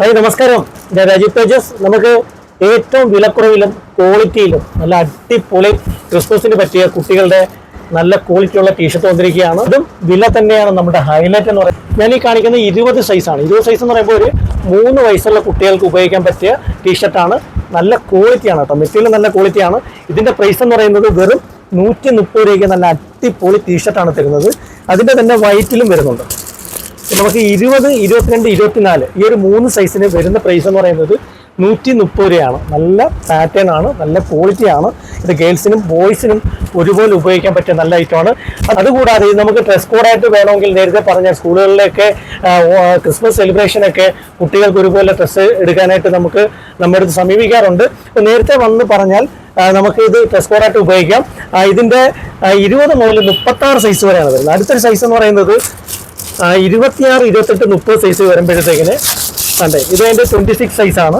Hi നമസ്കാരം. ഞാൻ രാജീവ് തേജസ്. നമുക്ക് ഏറ്റവും വിലക്കുറവിലും ക്വാളിറ്റിയിലും നല്ല അടിപൊളി ക്രിസ്മസിന് പറ്റിയ കുട്ടികളുടെ നല്ല ക്വാളിറ്റിയുള്ള ടീഷർട്ട് വന്നിരിക്കുകയാണ്. അതും വില തന്നെയാണ് നമ്മുടെ ഹൈലൈറ്റ് എന്ന് പറയുന്നത്. ഞാൻ ഈ കാണിക്കുന്ന ഇരുപത് സൈസാണ് ഇരുപത് സൈസ് എന്ന് പറയുമ്പോൾ ഒരു മൂന്ന് വയസ്സുള്ള കുട്ടികൾക്ക് ഉപയോഗിക്കാൻ പറ്റിയ ടീഷർട്ടാണ് നല്ല ക്വാളിറ്റിയാണ് കേട്ടോ. മെറ്റീരിയൽ നല്ല ക്വാളിറ്റിയാണ് ഇതിന്റെ പ്രൈസ് എന്ന് പറയുന്നത് വെറും നൂറ്റി മുപ്പത് രൂപയ്ക്ക് നല്ല അടിപൊളി ടീഷർട്ടാണ് തരുന്നത്. അതിന്റെ തന്നെ വൈറ്റിലും വരുന്നുണ്ട്. നമുക്ക് ഇരുപത് ഇരുപത്തിരണ്ട് ഇരുപത്തിനാല് ഈ ഒരു മൂന്ന് സൈസിന് വരുന്ന പ്രൈസ് എന്ന് പറയുന്നത് നൂറ്റി മുപ്പത് രൂപയാണ്. നല്ല പാറ്റേൺ ആണ് നല്ല ക്വാളിറ്റി ആണ്. ഇത് ഗേൾസിനും ബോയ്സിനും ഒരുപോലെ ഉപയോഗിക്കാൻ പറ്റിയ നല്ല ഐറ്റമാണ് അതുകൂടാതെ നമുക്ക് ഡ്രസ് കോഡായിട്ട് വേണമെങ്കിൽ നേരത്തെ പറഞ്ഞ സ്കൂളുകളിലൊക്കെ ക്രിസ്മസ് സെലിബ്രേഷനൊക്കെ കുട്ടികൾക്ക് ഒരുപോലെ ഡ്രസ്സ് എടുക്കാനായിട്ട് നമുക്ക് നമ്മുടെ അടുത്ത് സമീപിക്കാറുണ്ട്. നേരത്തെ വന്ന് പറഞ്ഞാൽ നമുക്ക് ഇത് ഡ്രസ് കോഡായിട്ട് ഉപയോഗിക്കാം. ഇതിന്റെ ഇരുപത് മുതൽ മുപ്പത്താറ് സൈസ് വരെയാണ് വരുന്നത്. അടുത്തൊരു സൈസ് എന്ന് പറയുന്നത് ഇരുപത്തിയാറ് ഇരുപത്തെട്ട് മുപ്പത് സൈസ് വരുമ്പോഴത്തേക്കിന് അതെ ഇത് അതിന്റെ ട്വന്റി സിക്സ് സൈസാണ്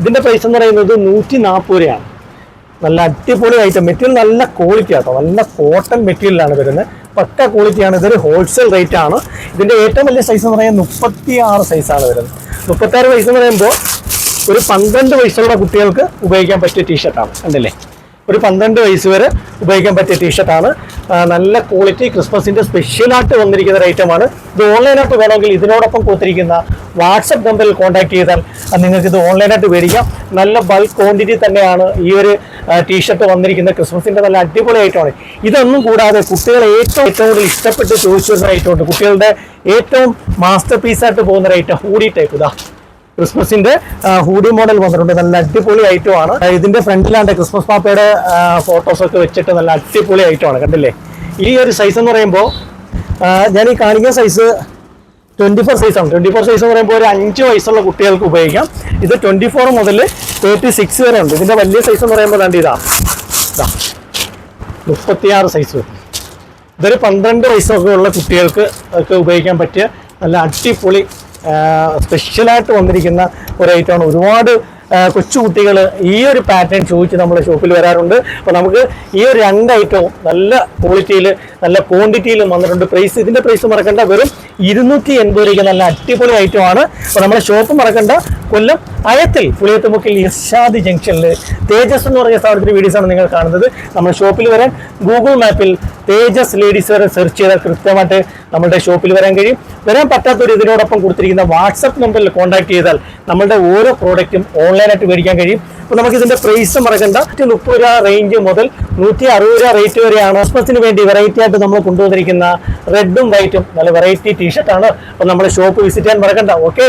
ഇതിന്റെ പ്രൈസ് എന്ന് പറയുന്നത് നൂറ്റി നാൽപ്പത് രൂപയാണ്. നല്ല അടിപൊളി ഐറ്റം മെറ്റീരിയൽ നല്ല ക്വാളിറ്റി ആട്ടോ. നല്ല കോട്ടൺ മെറ്റീരിയലാണ് വരുന്നത്. പക്ക ക്വാളിറ്റിയാണ് ഇതൊരു ഹോൾസെയിൽ റേറ്റ് ആണ്. ഇതിന്റെ ഏറ്റവും വലിയ സൈസ് എന്ന് പറയുന്നത് മുപ്പത്തി ആറ് സൈസാണ് വരുന്നത്. മുപ്പത്താറ് സൈസ് എന്ന് പറയുമ്പോൾ ഒരു പന്ത്രണ്ട് വയസ്സുള്ള കുട്ടികൾക്ക് ഉപയോഗിക്കാൻ പറ്റിയ ടീഷർട്ടാണ് കണ്ടില്ലേ? ഒരു പന്ത്രണ്ട് വയസ്സ് വരെ ഉപയോഗിക്കാൻ പറ്റിയ ടീഷർട്ടാണ് നല്ല ക്വാളിറ്റി ക്രിസ്മസിന്റെ സ്പെഷ്യലായിട്ട് വന്നിരിക്കുന്ന ഒരു ഐറ്റമാണ് ഇത് ഓൺലൈനായിട്ട് വേണമെങ്കിൽ ഇതിനോടൊപ്പം കൊടുത്തിരിക്കുന്ന വാട്സപ്പ് നമ്പറിൽ കോൺടാക്ട് ചെയ്താൽ നിങ്ങൾക്ക് ഇത് ഓൺലൈനായിട്ട് മേടിക്കാം. നല്ല ബൾക്ക് ക്വാണ്ടിറ്റി തന്നെയാണ് ഈ ഒരു ടീഷർട്ട് വന്നിരിക്കുന്നത് ക്രിസ്മസിന്റെ നല്ല അടിപൊളി ഐറ്റമാണ് ഇതൊന്നും കൂടാതെ കുട്ടികൾ ഏറ്റവും ഏറ്റവും കൂടുതൽ ഇഷ്ടപ്പെട്ട് ചോദിച്ചു വരുന്ന ഐറ്റമുണ്ട് കുട്ടികളുടെ ഏറ്റവും മാസ്റ്റർ പീസായിട്ട് പോകുന്ന ഒരു ഐറ്റം ഹൂഡി ടൈപ്പ് ഇതാ. ക്രിസ്മസിന്റെ ഹൂഡി മോഡൽ വന്നിട്ടുണ്ട്. നല്ല അടിപൊളി ഐറ്റം ആണ്. ഇതിന്റെ ഫ്രണ്ടിലാണ്ട് ക്രിസ്മസ് പാപ്പയുടെ ഫോട്ടോസ് ഒക്കെ വെച്ചിട്ട് നല്ല അടിപൊളി ഐറ്റം ആണ്. കണ്ടില്ലേ? ഈ ഒരു സൈസ് എന്ന് പറയുമ്പോൾ ഞാൻ ഈ കാണിക്കുന്ന സൈസ് ട്വന്റി ഫോർ സൈസ് ആണ്. ട്വന്റി ഫോർ സൈസ് എന്ന് പറയുമ്പോൾ ഒരു അഞ്ച് വയസ്സുള്ള കുട്ടികൾക്ക് ഉപയോഗിക്കാം. ഇത് ട്വന്റി ഫോർ മുതൽ തേർട്ടി സിക്സ് വരെ ഉണ്ട്. ഇതിന്റെ വലിയ സൈസ് എന്ന് പറയുമ്പോൾ കണ്ടി ഇതാ. മുപ്പത്തിയാറ് സൈസ് ഇതൊരു പന്ത്രണ്ട് വയസ്സൊക്കെ ഉള്ള കുട്ടികൾക്ക് ഒക്കെ ഉപയോഗിക്കാൻ പറ്റിയ നല്ല അടിപൊളി സ്പെഷ്യലായിട്ട് വന്നിരിക്കുന്ന ഒരു ഐറ്റമാണ് ഒരുപാട് കൊച്ചു കുട്ടികൾ ഈ ഒരു പാറ്റേൺ ചോദിച്ച് നമ്മുടെ ഷോപ്പിൽ വരാറുണ്ട്. അപ്പോൾ നമുക്ക് ഈ ഒരു രണ്ട് ഐറ്റവും നല്ല ക്വാളിറ്റിയിൽ നല്ല ക്വാണ്ടിറ്റിയിലും വന്നിട്ടുണ്ട്. പ്രൈസ് ഇതിന്റെ പ്രൈസ് മറക്കണ്ട. വെറും ഇരുന്നൂറ്റി എൺപത് രൂപയ്ക്ക് നല്ല അടിപൊളി ഐറ്റമാണ് അപ്പോൾ നമ്മുടെ ഷോപ്പ് മറക്കണ്ട. കൊല്ലം അയത്തിൽ പുളിയത്തുമുക്കിൽ ഇർഷാദ് ജംഗ്ഷനിൽ തേജസ് എന്ന് പറഞ്ഞ സ്ഥാപനത്തിന്റെ വീഡിയോസാണ് നിങ്ങൾ കാണുന്നത്. നമ്മൾ ഷോപ്പിൽ വരാൻ ഗൂഗിൾ മാപ്പിൽ തേജസ് ലേഡീസ് വരെ സെർച്ച് ചെയ്താൽ കൃത്യമായിട്ട് നമ്മുടെ ഷോപ്പിൽ വരാൻ കഴിയും. വരാൻ പറ്റാത്തൊരു ഇതിനോടൊപ്പം കൊടുത്തിരിക്കുന്ന വാട്സപ്പ് നമ്പറിൽ കോൺടാക്ട് ചെയ്താൽ നമ്മുടെ ഓരോ പ്രോഡക്റ്റും ഓൺലൈനായിട്ട് മേടിക്കാൻ കഴിയും. അപ്പോൾ നമുക്ക് ഇതിന്റെ പ്രൈസ് മറക്കണ്ട. നൂറ്റി മുപ്പത് രൂപ റേഞ്ച് മുതൽ നൂറ്റി അറുപത് രൂപ റേറ്റ് വരെയാണ്. ക്രിസ്മസിന് വേണ്ടി വെറൈറ്റി ആയിട്ട് നമ്മൾ കൊണ്ടുവന്നിരിക്കുന്ന റെഡും വൈറ്റും നല്ല വെറൈറ്റി ടീഷർട്ടാണ് അപ്പോൾ നമ്മുടെ ഷോപ്പ് വിസിറ്റ് ചെയ്യാൻ മറക്കണ്ട. ഓക്കെ